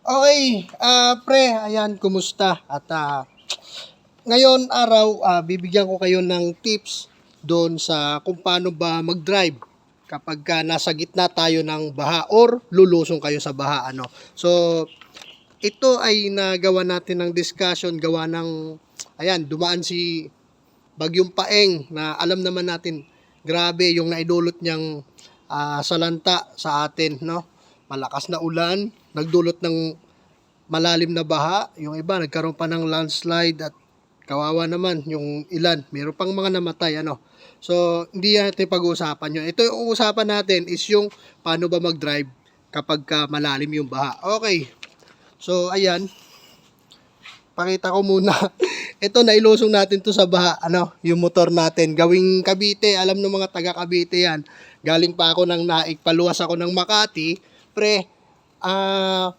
Okay, ah pre, ayan, kumusta? At ah, ngayon araw, ah, bibigyan ko kayo ng tips doon sa kung paano ba mag-drive kapag ka nasa gitna tayo ng baha or lulusong kayo sa baha. Ano. So, ito ay nagawa natin ng discussion, gawa ng, ayan, dumaan si Bagyong Paeng na alam naman natin, grabe yung naidulot niyang ah, salanta sa atin, no? Malakas na ulan, nagdulot ng malalim na baha, yung iba nagkaroon pa ng landslide at kawawa naman yung ilan, meron pang mga namatay, ano? So, hindi natin pag-uusapan yun. Ito yung usapan natin is yung paano ba mag-drive kapag ka malalim yung baha. Okay. So, ayan. Pakita ko muna. Ito, nailusong natin to sa baha. Ano, yung motor natin. Gawing Cavite. Alam ng mga taga Cavite yan. Galing pa ako ng naik. Paluwas ako ng Makati. Pre, ah,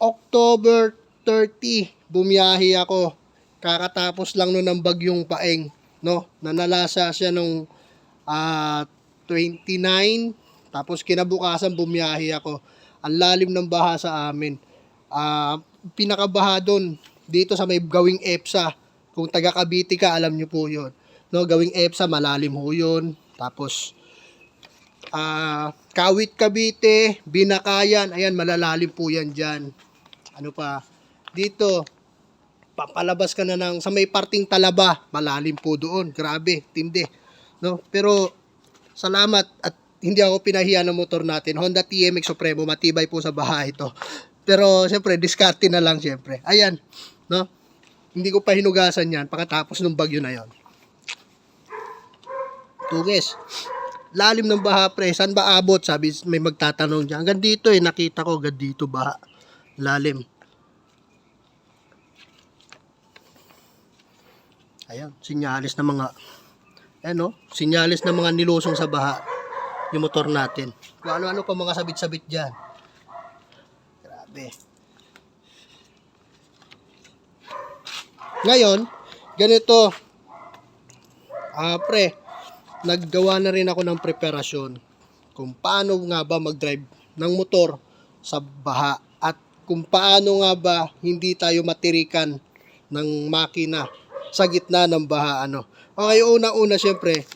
October 30, bumiyahi ako. Kakatapos lang nun ng bagyong paeng, no? Nanalasa siya nung ah, 29, tapos kinabukasan bumiyahi ako. Ang lalim ng baha sa amin. Ah, pinakabaha doon dito sa may gawing EPSA. Kung taga Cavite ka, alam niyo po 'yon. No, gawing EPSA malalim ho 'yon. Tapos ah Kawit Cavite, Binakayan, ayan malalalim po 'yan diyan. Ano pa? Dito papalabas ka na ng sa may parting Talaba, malalim po doon. Grabe, tindi. No? Pero salamat at hindi ako pinahiya ng motor natin. Honda TMX Supremo, matibay po sa baha ito. Pero siyempre, diskarte na lang siyempre. Ayan, no? Hindi ko pa hinugasan yan pagkatapos ng bagyo na yon. Tugis. Lalim ng baha pre, saan ba abot? Sabi may magtatanong diyan. Hanggang dito eh, nakita ko hanggang dito baha. Lalim. Ayan, sinyalis ng mga ano, sinyalis ng mga nilusong sa baha yung motor natin. Kung ano-ano pa mga sabit-sabit diyan. Grabe. Ngayon, ganito. Ah, pre, naggawa na rin ako ng preparasyon kung paano nga ba mag-drive ng motor sa baha at kung paano nga ba hindi tayo matirikan ng makina sa gitna ng baha ano. Okay, una-una syempre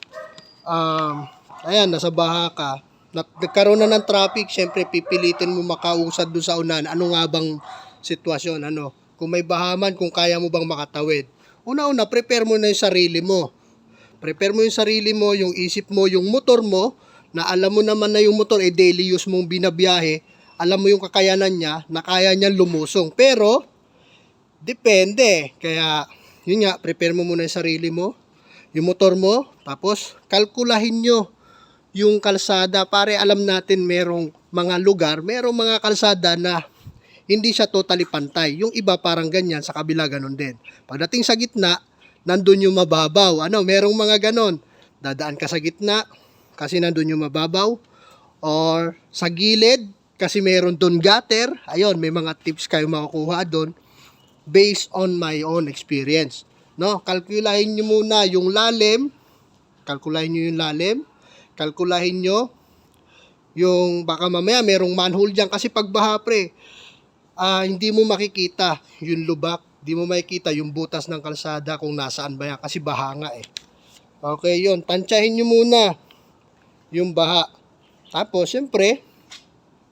um, ayan, nasa baha ka, nag- nagkaroon na ng traffic, syempre pipilitin mo makausad doon sa unan. Ano nga bang sitwasyon, ano? Kung may bahaman, kung kaya mo bang makatawid. Una-una, prepare mo na yung sarili mo. Prepare mo yung sarili mo, yung isip mo, yung motor mo, na alam mo naman na yung motor, eh daily use mong binabiyahe, alam mo yung kakayanan niya, na kaya niya lumusong. Pero, depende. Kaya, yun nga, prepare mo muna yung sarili mo, yung motor mo, tapos kalkulahin nyo yung kalsada. Pare, alam natin merong mga lugar, merong mga kalsada na hindi siya totally pantay. Yung iba parang ganyan, sa kabila ganun din. Pagdating sa gitna, nandun yung mababaw. Ano, merong mga ganon. Dadaan ka sa gitna, kasi nandun yung mababaw. Or sa gilid, kasi meron doon gutter. Ayun, may mga tips kayo makukuha doon based on my own experience. No, kalkulahin nyo muna yung lalim, kalkulahin nyo yung lalim, kalkulahin nyo yung baka mamaya merong manhole dyan kasi pag baha pre, ah, hindi mo makikita yung lubak, hindi mo makikita yung butas ng kalsada kung nasaan ba yan kasi baha nga eh. Okay, yun. Tansyahin nyo muna yung baha. Tapos, syempre,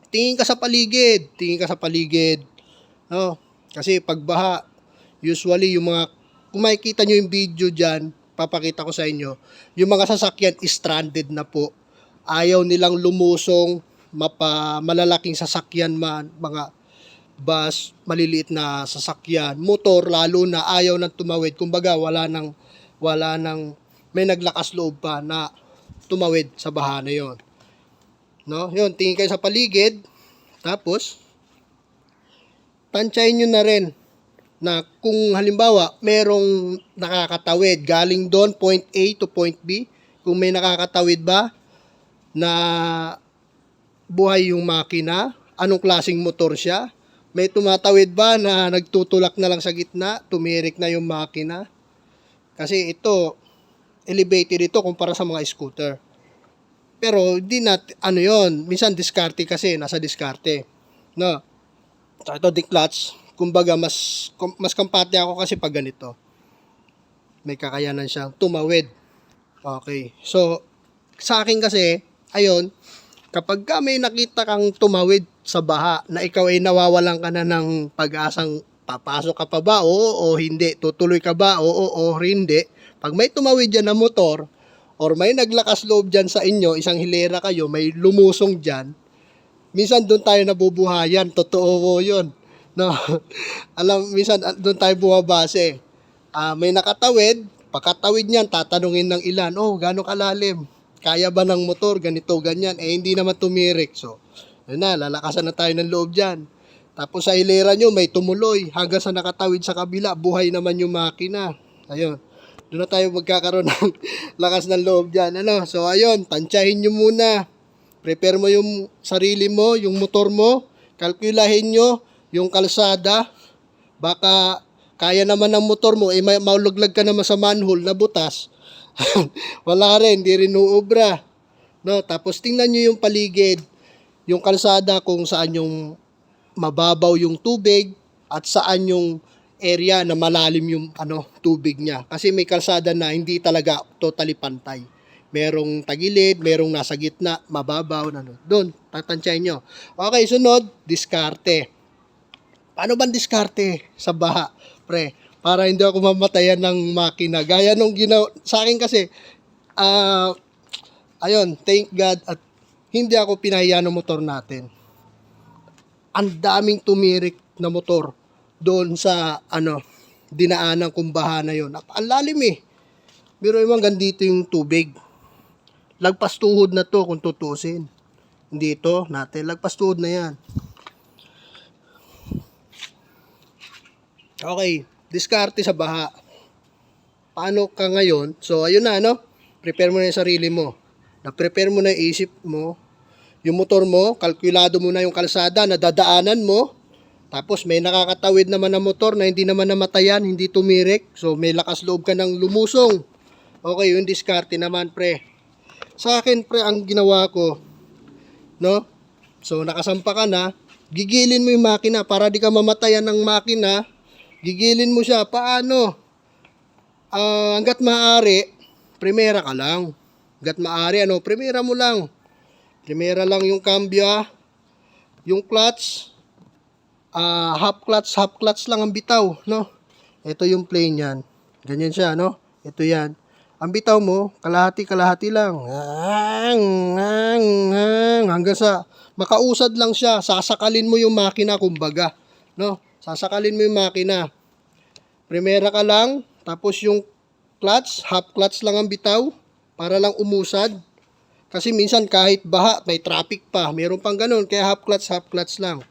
tingin ka sa paligid. Tingin ka sa paligid. No? Kasi pag baha, usually yung mga, kung makikita nyo yung video dyan, papakita ko sa inyo, yung mga sasakyan stranded na po. Ayaw nilang lumusong, mapa, malalaking sasakyan man, mga bus, maliliit na sasakyan, motor, lalo na ayaw nang tumawid. Kumbaga, wala nang, wala nang, may naglakas loob pa na tumawid sa baha na yon. No? Yun, tingin kayo sa paligid, tapos, tansyahin nyo na rin na kung halimbawa merong nakakatawid galing doon point A to point B, kung may nakakatawid ba na buhay yung makina, anong klasing motor siya, may tumatawid ba na nagtutulak na lang sa gitna, tumirik na yung makina. Kasi ito, elevated ito kumpara sa mga scooter. Pero di nat ano yon minsan diskarte kasi, nasa diskarte. No? So, ito di clutch. Kumbaga, mas, mas kampante ako kasi pag ganito. May kakayanan siyang tumawid. Okay. So, sa akin kasi, ayun, kapag ka may nakita kang tumawid sa baha na ikaw ay nawawalan ka na ng pag-asang papasok ka pa ba? Oo o hindi. Tutuloy ka ba? Oo o hindi. Pag may tumawid dyan na motor or may naglakas loob dyan sa inyo, isang hilera kayo, may lumusong dyan, minsan doon tayo nabubuhayan. Totoo po yun. No? Alam, minsan ah, doon tayo bumabase. Ah, may nakatawid, pagkatawid niyan, tatanungin ng ilan, oh, gano'ng kalalim? Kaya ba ng motor? Ganito, ganyan. Eh, hindi naman tumirik. So, yun na, lalakasan na tayo ng loob dyan. Tapos sa hilera nyo, may tumuloy. Hanggang sa nakatawid sa kabila, buhay naman yung makina. Ayun. Doon na tayo magkakaroon ng lakas ng loob dyan. Ano? So, ayun, tansyahin nyo muna. Prepare mo yung sarili mo, yung motor mo. Kalkulahin nyo yung kalsada. Baka kaya naman ng motor mo, eh, maulaglag ka naman sa manhole na butas. Wala rin, hindi rin uubra. No, tapos tingnan nyo yung paligid, yung kalsada kung saan yung mababaw yung tubig at saan yung area na malalim yung ano tubig niya. Kasi may kalsada na hindi talaga totally pantay. Merong tagilid, merong nasa gitna, mababaw, ano. Doon, tatansyahin nyo. Okay, sunod, diskarte. Paano ba diskarte sa baha, pre? Para hindi ako mamatayan ng makina. Gaya nung ginawa, sa akin kasi, ah, ayun, thank God at hindi ako pinahiya ng motor natin. Ang daming tumirik na motor doon sa ano dinaanan kong baha na yon. Ang lalim eh. Pero yung dito yung tubig. Lagpas tuhod na to kung tutusin. Hindi ito natin. Lagpas tuhod na yan. Okay. Diskarte sa baha. Paano ka ngayon? So, ayun na, no? Prepare mo na yung sarili mo. Na-prepare mo na yung isip mo. Yung motor mo, kalkulado mo na yung kalsada na dadaanan mo. Tapos may nakakatawid naman na motor na hindi naman namatayan, hindi tumirik. So may lakas loob ka ng lumusong. Okay, yung diskarte naman pre. Sa akin pre, ang ginawa ko, no? So nakasampa ka na, gigilin mo yung makina para di ka mamatayan ng makina. Gigilin mo siya. Paano? Ah, hanggat maaari, primera ka lang. Hanggat maaari, ano, primera mo lang. Primera lang yung cambio, yung clutch, ah half clutch, half clutch lang ang bitaw, no? Ito yung plane niyan. Ganyan siya, no? Ito yan. Ang bitaw mo, kalahati-kalahati lang. Ang, ang, ang, hanggang sa makausad lang siya. Sasakalin mo yung makina, kumbaga. No? Sasakalin mo yung makina. Primera ka lang, tapos yung clutch, half clutch lang ang bitaw, para lang umusad. Kasi minsan kahit baha, may traffic pa. Meron pang ganun, kaya half clutch, half clutch lang.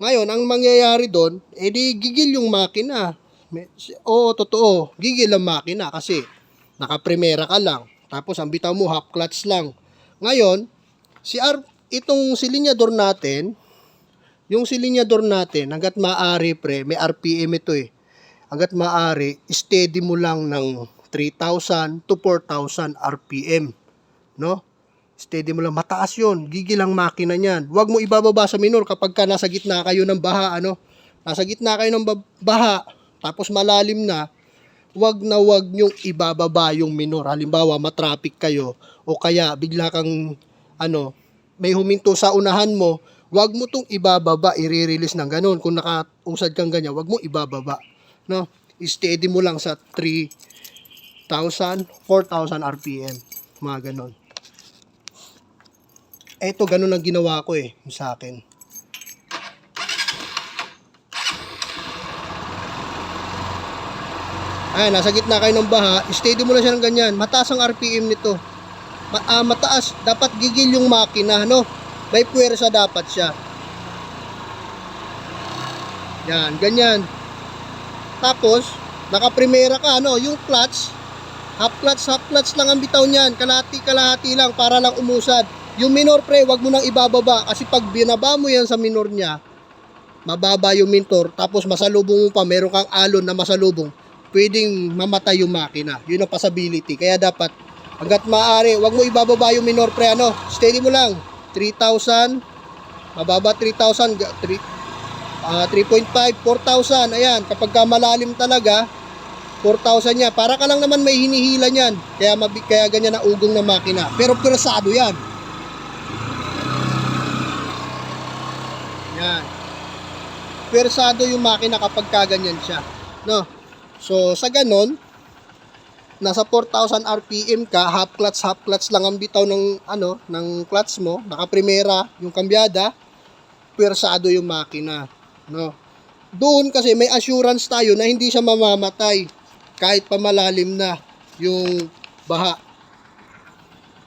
Ngayon, ang mangyayari doon, edi gigil yung makina. Oo, totoo. Gigil ang makina kasi nakaprimera ka lang. Tapos ang bitaw mo half clutch lang. Ngayon, si R, itong silinyador natin, yung silinyador natin, hanggat maaari pre, may RPM ito eh. Hanggat maaari, steady mo lang ng 3,000 to 4,000 RPM. No? Steady mo lang. Mataas yun. Gigil ang makina niyan. Huwag mo ibababa sa minor kapag ka nasa gitna kayo ng baha. Ano? Nasa gitna kayo ng ba- baha. Tapos malalim na. Huwag na huwag nyong ibababa yung minor. Halimbawa, matraffic kayo. O kaya bigla kang ano, may huminto sa unahan mo. Huwag mo tong ibababa. I-release ng ganun. Kung nakausad kang ganyan, huwag mo ibababa. No? Steady mo lang sa 3,000, 4,000 RPM. Mga ganun. Eto, ganun ang ginawa ko eh, sa akin. Ay, nasa gitna kayo ng baha, steady mo lang siya ng ganyan. Mataas ang RPM nito. Ma- ah, mataas, dapat gigil yung makina, no? May puwersa dapat siya. Yan, ganyan. Tapos, nakaprimera ka, ano, yung clutch, half clutch, half clutch lang ang bitaw niyan. Kalahati-kalahati lang para lang umusad. Yung minor pre, wag mo nang ibababa kasi pag binaba mo yan sa minor niya, mababa yung mintor, tapos masalubong mo pa, meron kang alon na masalubong, pwedeng mamatay yung makina. Yun ang possibility. Kaya dapat, hanggat maaari, wag mo ibababa yung minor pre, ano, steady mo lang. 3,000, mababa 3,000, ga- three- Ah, 3.5, 4,000. Ayan, kapag ka malalim talaga, 4,000 niya. Para ka lang naman may hinihila niyan. Kaya, mabi, kaya ganyan na ugong na makina. Pero persado yan. Yan. Persado yung makina kapag kaganyan siya. No? So, sa ganon, nasa 4,000 RPM ka, half clutch, half clutch lang ang bitaw ng, ano, ng clutch mo, naka-primera, yung kambyada, persado yung makina. No? Doon kasi may assurance tayo na hindi siya mamamatay kahit pa malalim na yung baha.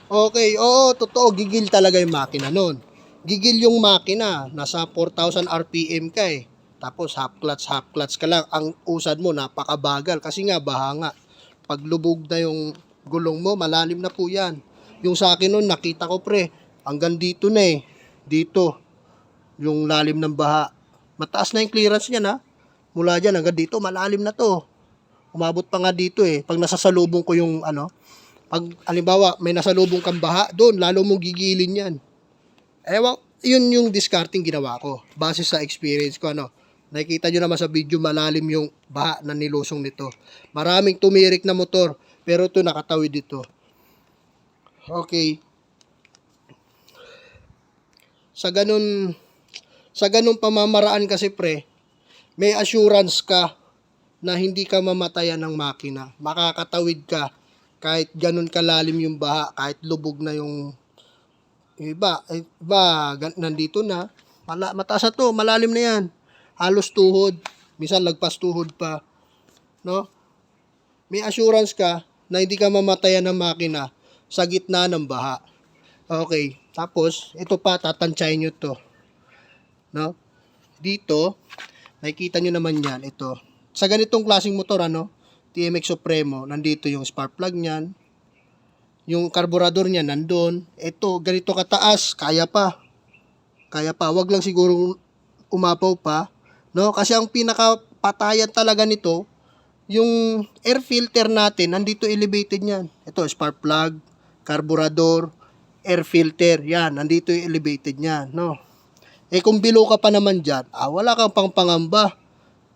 Okay, oo, totoo, gigil talaga yung makina noon. Gigil yung makina, nasa 4,000 RPM ka eh. Tapos half clutch, half clutch ka lang. Ang usad mo, napakabagal kasi nga baha nga. Pag lubog na yung gulong mo, malalim na po yan. Yung sa akin noon, nakita ko pre, hanggang dito na eh. Dito, yung lalim ng baha. Mataas na yung clearance niya na. Mula dyan hanggang dito, malalim na to. Umabot pa nga dito eh. Pag nasasalubong ko yung ano, pag alimbawa may nasalubong kang baha, doon lalo mong gigilin yan. Ewan, yun yung discarding ginawa ko. Base sa experience ko, ano. Nakikita nyo naman sa video, malalim yung baha na nilusong nito. Maraming tumirik na motor, pero ito nakatawid dito. Okay. Sa ganun, sa ganun pamamaraan kasi pre, may assurance ka na hindi ka mamatayan ng makina. Makakatawid ka kahit ganun kalalim yung baha, kahit lubog na yung iba, eh, iba nandito na, mala, mataas na to, malalim na yan. Halos tuhod, minsan lagpas tuhod pa. No? May assurance ka na hindi ka mamatayan ng makina sa gitna ng baha. Okay, tapos ito pa tatansyahin nyo to. No? Dito, nakikita nyo naman yan, ito. Sa ganitong klaseng motor, ano, TMX Supremo, nandito yung spark plug niyan, yung karburador niya nandun. Ito, ganito kataas, kaya pa. Kaya pa, wag lang siguro umapaw pa, no? Kasi ang pinakapatayan talaga nito, yung air filter natin, nandito elevated niyan. Ito, spark plug, karburador, air filter, yan, nandito yung elevated niyan, no? Eh kung below ka pa naman dyan, ah, wala kang pang pangamba.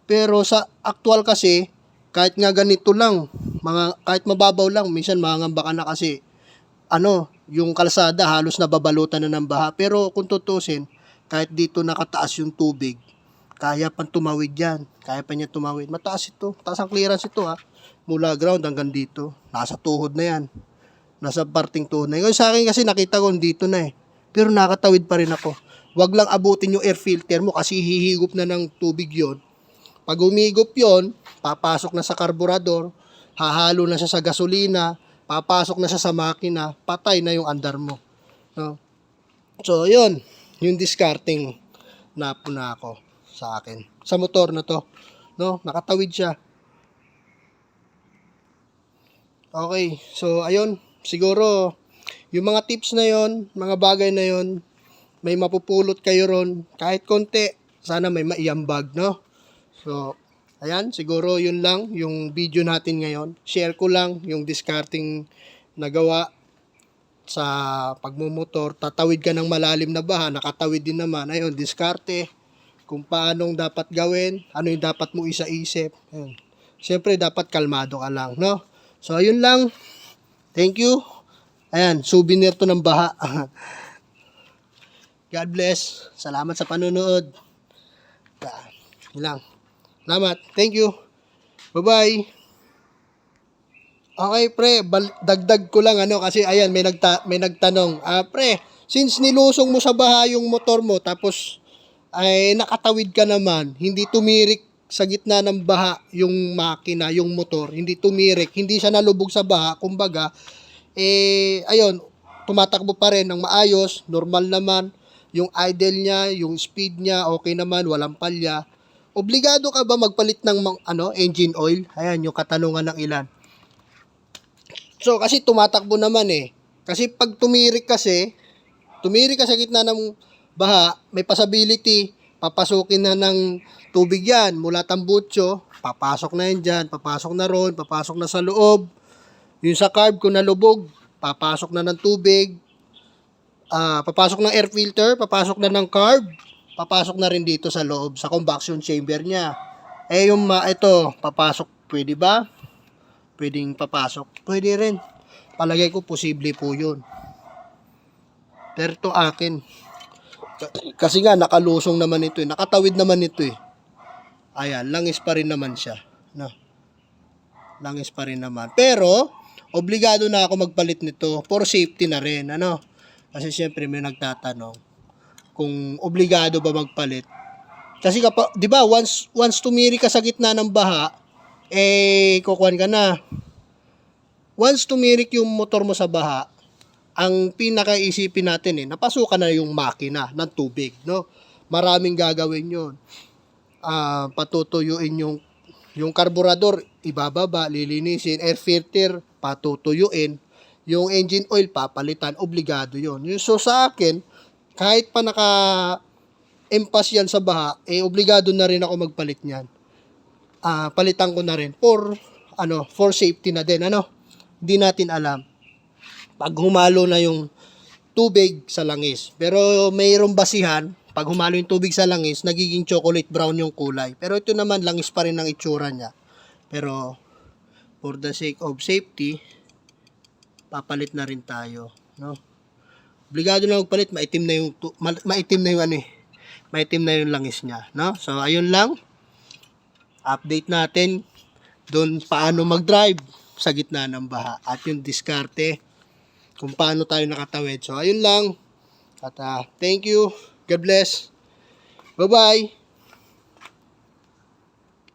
Pero sa actual kasi, kahit nga ganito lang, mga kahit mababaw lang, minsan mangamba ka na kasi ano, yung kalsada halos nababalutan na ng baha. Pero kung tutusin, kahit dito nakataas yung tubig, kaya pang tumawid yan. Kaya pa niya tumawid. Mataas ito. Taas ang clearance ito ha. Mula ground hanggang dito. Nasa tuhod na yan. Nasa parting tuhod na. Yung sa akin kasi nakita ko dito na eh. Pero nakatawid pa rin ako. Wag lang abutin yung air filter mo kasi hihigop na ng tubig yon pag umigop yon, papasok na sa karburador, hahalo na siya sa gasolina, papasok na siya sa makina, patay na yung andar mo. No? So, yun. Yung discarding na po na ako sa akin. Sa motor na to. No? Nakatawid siya. Okay. So, ayun. Siguro, yung mga tips na yon, mga bagay na yon, may mapupulot kayo ron. Kahit konti, sana may maiambag, no? So, ayan, siguro yun lang yung video natin ngayon. Share ko lang yung discarding nagawa sa pagmumotor. Tatawid ka ng malalim na baha, nakatawid din naman. Ayun, diskarte. Kung paanong dapat gawin, ano yung dapat mo isa-isip. Ayun. Siyempre, dapat kalmado ka lang, no? So, ayun lang. Thank you. Ayan, souvenir to ng baha. God bless. Salamat sa panonood. Ah, Yun lang. Salamat. Thank you. Bye-bye. Okay, pre, bal- dagdag ko lang ano kasi ayan may nagta may nagtanong. Ah, pre, since nilusong mo sa baha yung motor mo tapos ay nakatawid ka naman, hindi tumirik sa gitna ng baha yung makina, yung motor, hindi tumirik, hindi siya nalubog sa baha, kumbaga, eh, ayun, tumatakbo pa rin ng maayos, normal naman, yung idle niya, yung speed niya, okay naman, walang palya. Obligado ka ba magpalit ng ano, engine oil? Ayan, yung katanungan ng ilan. So, kasi tumatakbo naman eh. Kasi pag tumirik kasi, tumirik ka sa gitna ng baha, may possibility, papasukin na ng tubig yan mula tambutso, papasok na yan dyan, papasok na ron, papasok na sa loob. Yung sa carb, kung nalubog, papasok na ng tubig, ah papasok ng air filter, papasok na ng carb, papasok na rin dito sa loob, sa combustion chamber niya. Eh yung ma, ito, papasok, pwede ba? Pwedeng papasok. Pwede rin. Palagay ko posible po yun. Pero ito akin. Kasi nga, nakalusong naman ito eh. Nakatawid naman ito eh. Ayan, langis pa rin naman siya. No? Langis pa rin naman. Pero, obligado na ako magpalit nito for safety na rin. Ano? Kasi syempre may nagtatanong kung obligado ba magpalit. Kasi kapag, 'di ba, once once tumiri ka sa gitna ng baha, eh kukuhan ka na. Once tumirik yung motor mo sa baha, ang pinakaisipin natin eh, napasukan na yung makina ng tubig, no? Maraming gagawin 'yon. Ah, patutuyuin yung yung karburador, ibababa, lilinisin, air filter, patutuyuin, yung engine oil papalitan, obligado 'yon. So sa akin, kahit pa naka empas yan sa baha, eh obligado na rin ako magpalit niyan. Ah, palitan ko na rin for ano, for safety na din, ano? Hindi natin alam. Pag humalo na yung tubig sa langis. Pero mayroong basihan, pag humalo yung tubig sa langis, nagiging chocolate brown yung kulay. Pero ito naman, langis pa rin ang itsura niya. Pero, for the sake of safety, papalit na rin tayo, no? Obligado na magpalit, maitim na yung maitim na yung ano eh. Maitim na yung langis niya, no? So ayun lang. Update natin doon paano mag-drive sa gitna ng baha at yung diskarte kung paano tayo nakatawid. So ayun lang. At ah, thank you. God bless. Bye-bye.